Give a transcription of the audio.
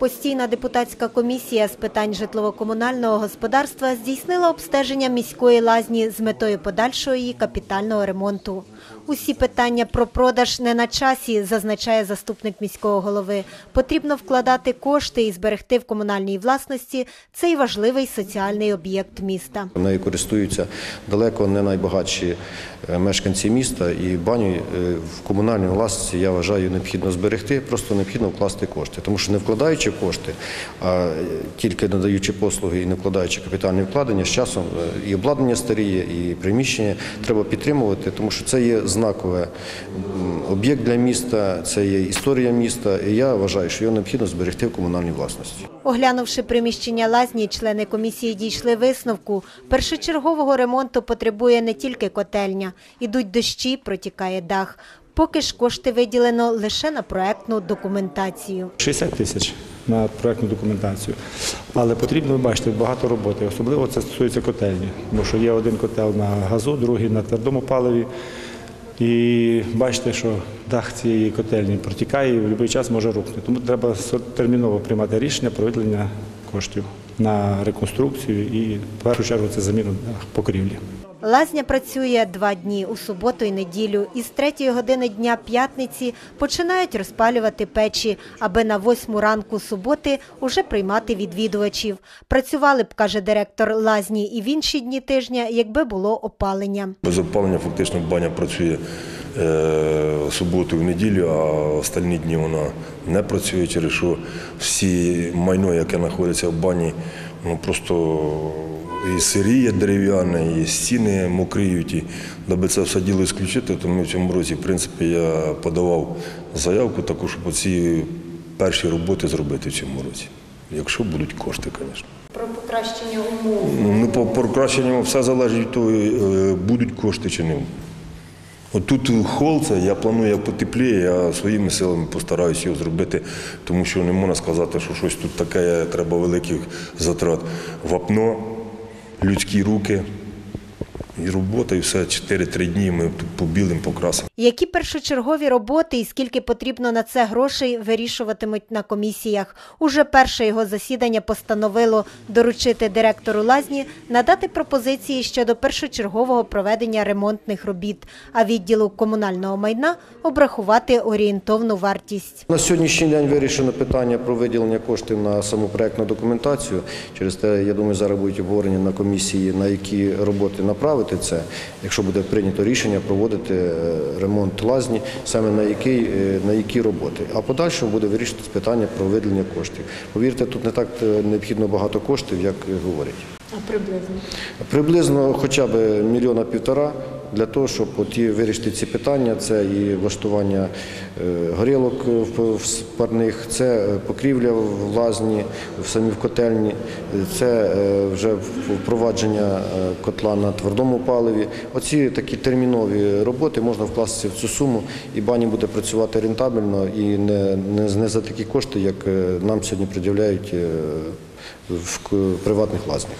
Постійна депутатська комісія з питань житлово-комунального господарства здійснила обстеження міської лазні з метою подальшого її капітального ремонту. Усі питання про продаж не на часі, зазначає заступник міського голови. Потрібно вкладати кошти і зберегти в комунальній власності цей важливий соціальний об'єкт міста. Нею користуються далеко не найбагатші е, мешканці міста, і баню е, в комунальній власності я вважаю необхідно зберегти, просто необхідно вкласти кошти. Тому що не вкладаючи кошти, а е, тільки надаючи послуги і не вкладаючи капітальні вкладення, з часом і обладнання старіє, і приміщення треба підтримувати, тому що це є знакове об'єкт для міста, це є історія міста, і я вважаю, що його необхідно зберегти в комунальній власності. Оглянувши приміщення лазні, члени комісії дійшли висновку. Першочергового ремонту потребує не тільки котельня. Ідуть дощі, протікає дах. Поки ж кошти виділено лише на проектну документацію. 60 тисяч на проектну документацію. Але потрібно, ви бачите, багато роботи. Особливо це стосується котельні, тому що є один котел на газу, другий на твердому паливі. І бачите, що дах цієї котельні протікає і в будь-який час може рухнути. Тому треба терміново приймати рішення про виділення коштів на реконструкцію і в першу чергу це заміну покрівлі. Лазня працює два дні у суботу і неділю. Із третьої години дня п'ятниці починають розпалювати печі, аби на восьму ранку суботи уже приймати відвідувачів. Працювали б, каже директор лазні, і в інші дні тижня, якби було опалення. Без опалення фактично баня працює е, суботу і в неділю, а остальні дні вона не працює, через що всі майно, яке знаходиться в бані, ну просто і сиріє дерев'яне, і стіни мокріють. І аби це все діло ісключити, то ми в цьому році, в принципі, я подавав заявку таку, щоб ці перші роботи зробити в цьому році. Якщо будуть кошти, звісно. Про покращення умов. Ну, по покращенню все залежить від того, е, будуть кошти чи не. От тут хол, це я планую як потепліє, я своїми силами постараюся його зробити, тому що не можна сказати, що щось тут таке, треба великих затрат. Вапно, людські руки і робота, і все. 4-3 дні ми тут побілимо, покрасимо. Які першочергові роботи і скільки потрібно на це грошей вирішуватимуть на комісіях. Уже перше його засідання постановило доручити директору лазні надати пропозиції щодо першочергового проведення ремонтних робіт, а відділу комунального майна обрахувати орієнтовну вартість. На сьогоднішній день вирішено питання про виділення коштів на саму проектну документацію. Через те, я думаю, зараз будуть обговорення на комісії, на які роботи направити це, якщо буде прийнято рішення проводити е, ремонт лазні, саме на які, е, на які роботи. А подальшому буде вирішити питання про виділення коштів. Повірте, тут не так е, необхідно багато коштів, як говорять. А приблизно Приблизно хоча б мільйона півтора для того, щоб от і вирішити ці питання. Це і влаштування е, горілок в парних, це е, покрівля в лазні, в самій в котельні, це е, вже впровадження котла на твердому паливі. Оці такі термінові роботи можна вкластися в цю суму, і бані буде працювати рентабельно і не, не, не за такі кошти, як нам сьогодні пред'являють е, в приватних лазнях.